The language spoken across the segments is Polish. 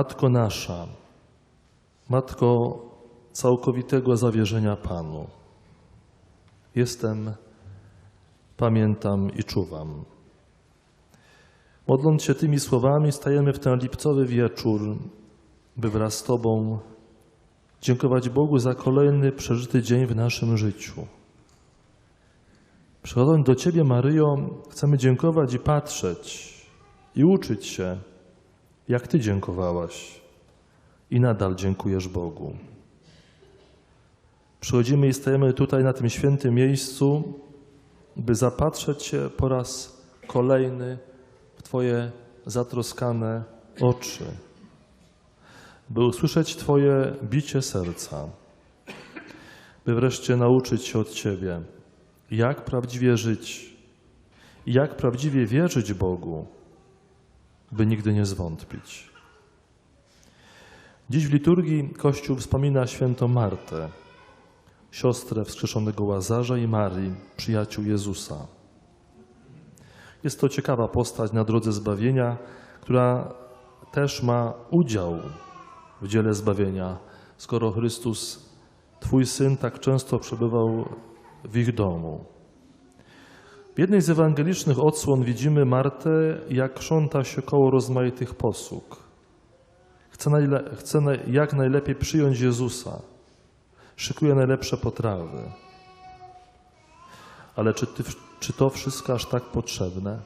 Matko nasza, Matko całkowitego zawierzenia Panu, jestem, pamiętam i czuwam. Modląc się tymi słowami, stajemy w ten lipcowy wieczór, by wraz z Tobą dziękować Bogu za kolejny przeżyty dzień w naszym życiu. Przychodząc do Ciebie, Maryjo, chcemy dziękować i patrzeć i uczyć się, jak Ty dziękowałaś i nadal dziękujesz Bogu. Przychodzimy i stajemy tutaj na tym świętym miejscu, by zapatrzeć się po raz kolejny w Twoje zatroskane oczy, by usłyszeć Twoje bicie serca, by wreszcie nauczyć się od Ciebie, jak prawdziwie żyć jak prawdziwie wierzyć Bogu, by nigdy nie zwątpić. Dziś w liturgii Kościół wspomina świętą Martę, siostrę wskrzeszonego Łazarza i Marii, przyjaciół Jezusa. Jest to ciekawa postać na drodze zbawienia, która też ma udział w dziele zbawienia, skoro Chrystus, Twój Syn, tak często przebywał w ich domu. Jednej z ewangelicznych odsłon widzimy Martę, jak krząta się koło rozmaitych posług. Chce, najle- chce naj- jak najlepiej przyjąć Jezusa. Szykuje najlepsze potrawy. Ale czy, ty, czy to wszystko aż tak potrzebne?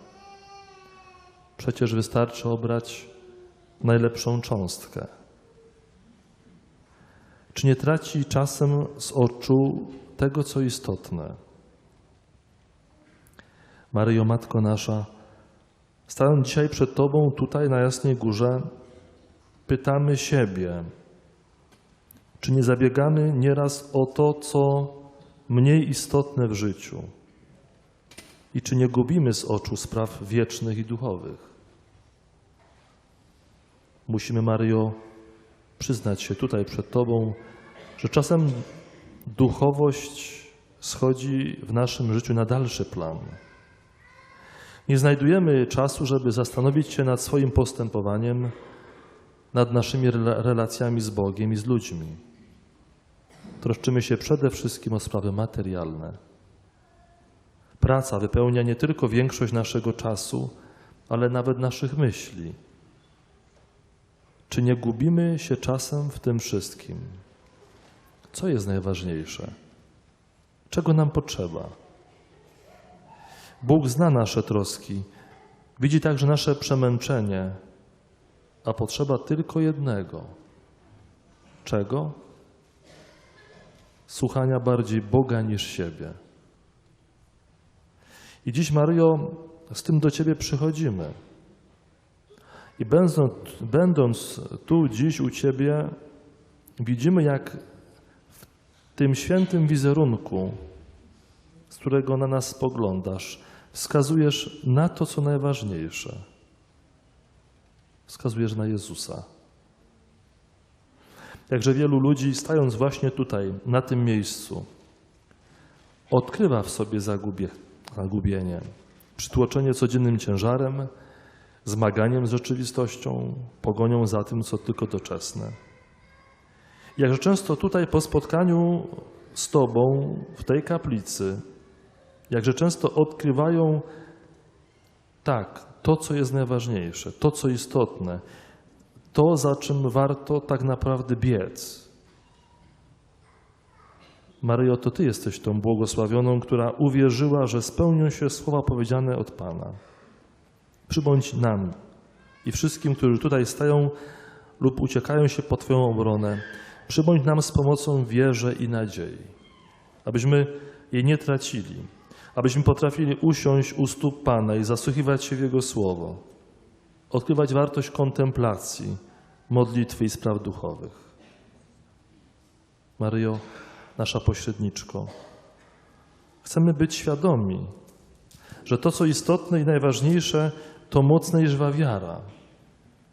Przecież wystarczy obrać najlepszą cząstkę. Czy nie traci czasem z oczu tego, co istotne? Maryjo, Matko nasza, stając dzisiaj przed Tobą tutaj na Jasnej Górze, pytamy siebie, czy nie zabiegamy nieraz o to, co mniej istotne w życiu i czy nie gubimy z oczu spraw wiecznych i duchowych? Musimy, Maryjo, przyznać się tutaj przed Tobą, że czasem duchowość schodzi w naszym życiu na dalszy plan. Nie znajdujemy czasu, żeby zastanowić się nad swoim postępowaniem, nad naszymi rela- relacjami z Bogiem i z ludźmi. Troszczymy się przede wszystkim o sprawy materialne. Praca wypełnia nie tylko większość naszego czasu, ale nawet naszych myśli. Czy nie gubimy się czasem w tym wszystkim? Co jest najważniejsze? Czego nam potrzeba? Bóg zna nasze troski, widzi także nasze przemęczenie, a potrzeba tylko jednego. Czego? Słuchania bardziej Boga niż siebie. I dziś, Maryjo, z tym do Ciebie przychodzimy. I będąc, będąc tu dziś u Ciebie, widzimy, jak w tym świętym wizerunku, z którego na nas spoglądasz, wskazujesz na to, co najważniejsze. Wskazujesz na Jezusa. Jakże wielu ludzi, stając właśnie tutaj, na tym miejscu, odkrywa w sobie zagubie, zagubienie, przytłoczenie codziennym ciężarem, zmaganiem z rzeczywistością, pogonią za tym, co tylko doczesne. Jakże często tutaj po spotkaniu z Tobą w tej kaplicy, jakże często odkrywają tak, to, co jest najważniejsze, to, co istotne, to, za czym warto tak naprawdę biec. Maryjo, to Ty jesteś tą błogosławioną, która uwierzyła, że spełnią się słowa powiedziane od Pana. Przybądź nam i wszystkim, którzy tutaj stają lub uciekają się pod Twoją obronę. Przybądź nam z pomocą wierze i nadziei, abyśmy jej nie tracili, abyśmy potrafili usiąść u stóp Pana i zasłuchiwać się w Jego słowo, odkrywać wartość kontemplacji, modlitwy i spraw duchowych. Maryjo, nasza pośredniczko, chcemy być świadomi, że to, co istotne i najważniejsze, to mocna i żywa wiara,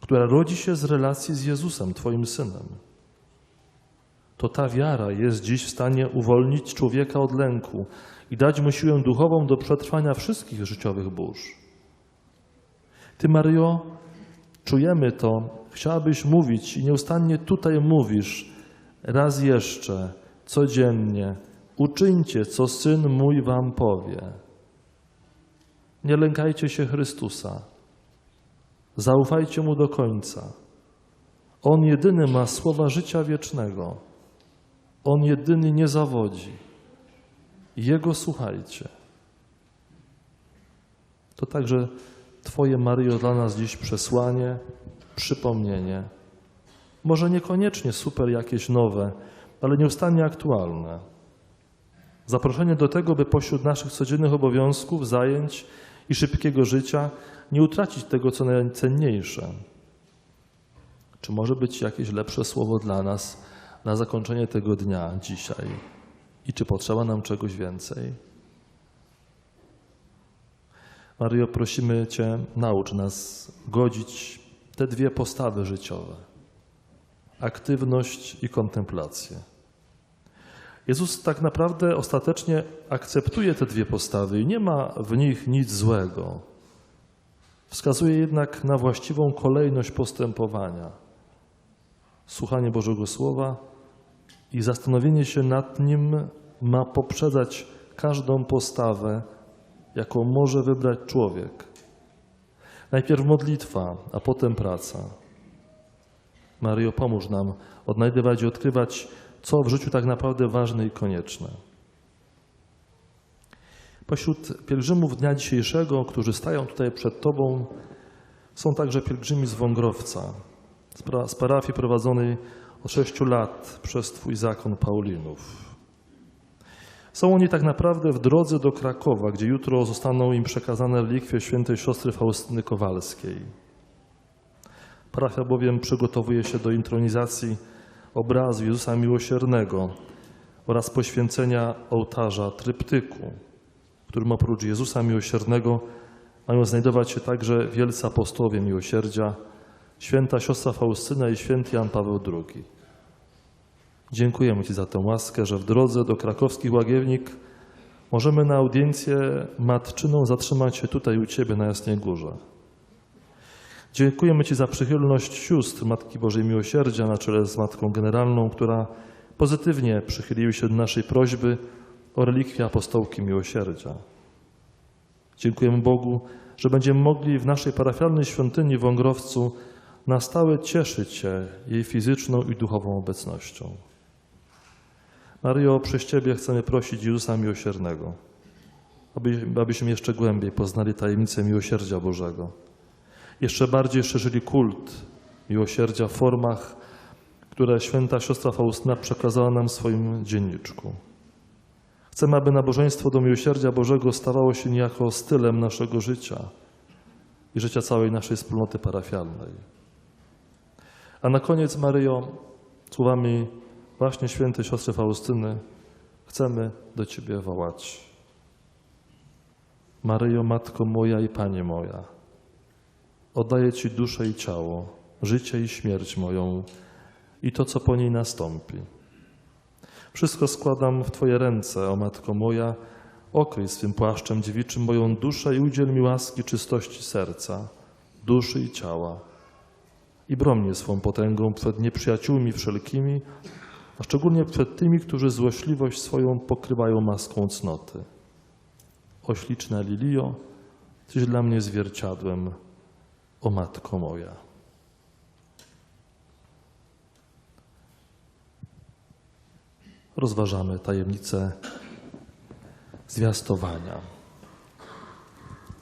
która rodzi się z relacji z Jezusem, Twoim Synem. To ta wiara jest dziś w stanie uwolnić człowieka od lęku i dać mu siłę duchową do przetrwania wszystkich życiowych burz. Ty, Maryjo, czujemy to chciałabyś mówić i nieustannie tutaj mówisz, raz jeszcze, codziennie, uczyńcie, co Syn mój wam powie. Nie lękajcie się Chrystusa. Zaufajcie Mu do końca. On jedyny ma słowa życia wiecznego. On jedyny nie zawodzi. Jego słuchajcie. To także Twoje, Maryjo, dla nas dziś przesłanie, przypomnienie. Może niekoniecznie super jakieś nowe, ale nieustannie aktualne. Zaproszenie do tego, by pośród naszych codziennych obowiązków, zajęć i szybkiego życia nie utracić tego, co najcenniejsze. Czy może być jakieś lepsze słowo dla nas na zakończenie tego dnia dzisiaj? I czy potrzeba nam czegoś więcej? Maryjo, prosimy Cię, naucz nas godzić te dwie postawy życiowe: aktywność i kontemplację. Jezus tak naprawdę ostatecznie akceptuje te dwie postawy i nie ma w nich nic złego. Wskazuje jednak na właściwą kolejność postępowania. Słuchanie Bożego Słowa i zastanowienie się nad nim ma poprzedzać każdą postawę, jaką może wybrać człowiek. Najpierw modlitwa, a potem praca. Maryjo, pomóż nam odnajdywać i odkrywać, co w życiu tak naprawdę ważne i konieczne. Pośród pielgrzymów dnia dzisiejszego, którzy stają tutaj przed Tobą, są także pielgrzymi z Wągrowca, z parafii prowadzonej od sześciu lat przez Twój zakon Paulinów. Są oni tak naprawdę w drodze do Krakowa, gdzie jutro zostaną im przekazane relikwie świętej siostry Faustyny Kowalskiej. Parafia bowiem przygotowuje się do intronizacji obrazu Jezusa Miłosiernego oraz poświęcenia ołtarza tryptyku, w którym oprócz Jezusa Miłosiernego mają znajdować się także wielcy apostołowie miłosierdzia, święta siostra Faustyna i święty Jan Paweł II. Dziękujemy Ci za tę łaskę, że w drodze do krakowskich łagiewnik możemy na audiencję matczyną zatrzymać się tutaj u Ciebie na Jasnej Górze. Dziękujemy Ci za przychylność sióstr Matki Bożej Miłosierdzia na czele z Matką Generalną, która pozytywnie przychyliły się do naszej prośby o relikwie apostołki Miłosierdzia. Dziękujemy Bogu, że będziemy mogli w naszej parafialnej świątyni w Wągrowcu na stałe cieszyć się jej fizyczną i duchową obecnością. Maryjo, przez Ciebie chcemy prosić Jezusa Miłosiernego, aby, abyśmy jeszcze głębiej poznali tajemnicę miłosierdzia Bożego. Jeszcze bardziej szerzyli kult miłosierdzia w formach, które święta siostra Faustyna przekazała nam w swoim dzienniczku. Chcemy, aby nabożeństwo do miłosierdzia Bożego stawało się niejako stylem naszego życia i życia całej naszej wspólnoty parafialnej. A na koniec, Maryjo, słowami właśnie świętej siostry Faustyny, chcemy do Ciebie wołać. Maryjo, Matko moja i Panie moja, oddaję Ci duszę i ciało, życie i śmierć moją i to, co po niej nastąpi. Wszystko składam w Twoje ręce, o Matko moja, okryj swym płaszczem dziewiczym moją duszę i udziel mi łaski czystości serca, duszy i ciała. I broń mnie swą potęgą przed nieprzyjaciółmi wszelkimi, a szczególnie przed tymi, którzy złośliwość swoją pokrywają maską cnoty. O Lilio, Tyś dla mnie zwierciadłem, o Matko moja. Rozważamy tajemnicę zwiastowania.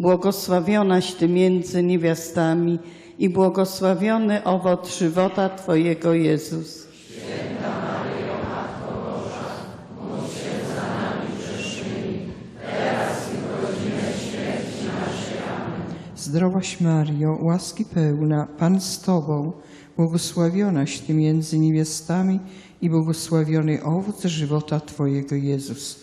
błogosławionaś Ty między niewiastami i błogosławiony owoc żywota Twojego Jezus. Zdrowaś Mario, łaski pełna, Pan z Tobą, błogosławionaś Ty między niewiastami i błogosławiony owoc żywota Twojego Jezus.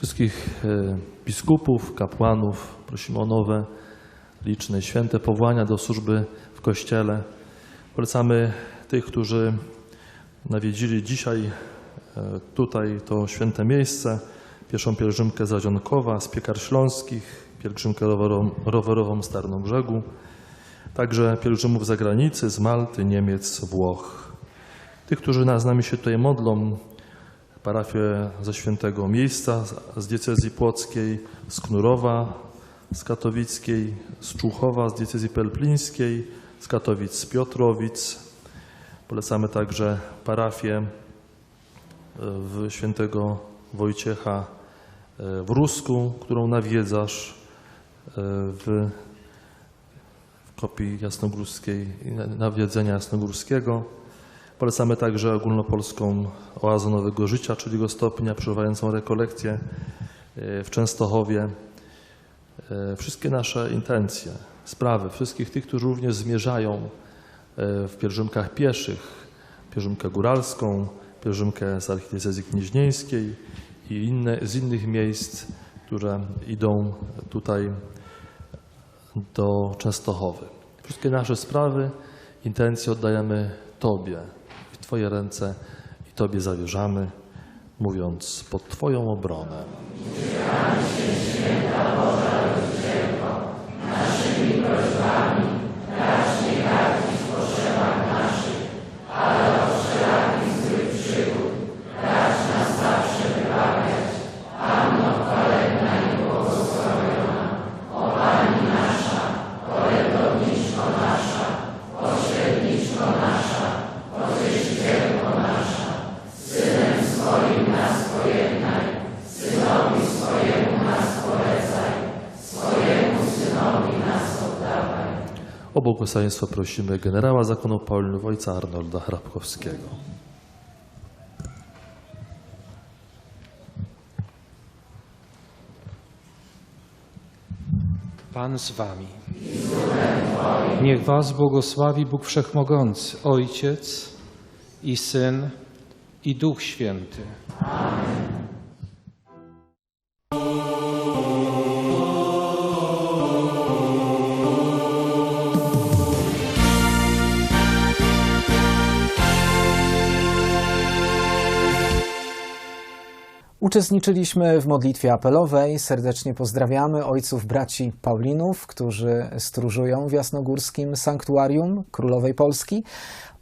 wszystkich e, biskupów, kapłanów. Prosimy o nowe, liczne, święte powołania do służby w Kościele. Polecamy tych, którzy nawiedzili dzisiaj e, tutaj to święte miejsce, pierwszą pielgrzymkę z Radzionkowa, z Piekar Śląskich, pielgrzymkę rowerową, rowerową z Tarnobrzegu, także pielgrzymów z zagranicy, z Malty, Niemiec, Włoch. Tych, którzy z nami się tutaj modlą, parafię ze świętego miejsca, z- diecezji płockiej, z Knurowa, z katowickiej, z Człuchowa, z diecezji pelplińskiej, z Katowic, z Piotrowic. Polecamy także parafię e, w świętego Wojciecha e, w Rusku, którą nawiedzasz e, w, kopii jasnogórskiej, na- nawiedzenia jasnogórskiego. Polecamy także ogólnopolską oazę Nowego Życia, trzeciego stopnia, przeżywającą rekolekcję e, w Częstochowie. E, Wszystkie nasze intencje, sprawy, wszystkich tych, którzy również zmierzają e, w pielgrzymkach pieszych, pielgrzymkę góralską, pielgrzymkę z archidiecezji gnieźnieńskiej i inne, z innych miejsc, które idą tutaj do Częstochowy. Wszystkie nasze sprawy, intencje oddajemy Tobie, Twoje ręce i Tobie zawierzamy, mówiąc pod Twoją obronę. O błogosławieństwo prosimy generała zakonu Polnów ojca Arnolda Hrabkowskiego. Pan z wami. Niech was błogosławi Bóg Wszechmogący, Ojciec i Syn i Duch Święty. Uczestniczyliśmy w modlitwie apelowej. Serdecznie pozdrawiamy ojców braci Paulinów, którzy stróżują w jasnogórskim sanktuarium Królowej Polski,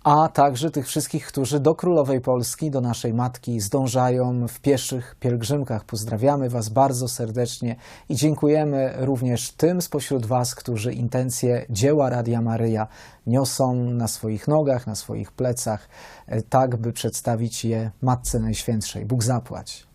a także tych wszystkich, którzy do Królowej Polski, do naszej Matki zdążają w pieszych pielgrzymkach. Pozdrawiamy Was bardzo serdecznie i dziękujemy również tym spośród Was, którzy intencje dzieła Radia Maryja niosą na swoich nogach, na swoich plecach, tak by przedstawić je Matce Najświętszej. Bóg zapłać.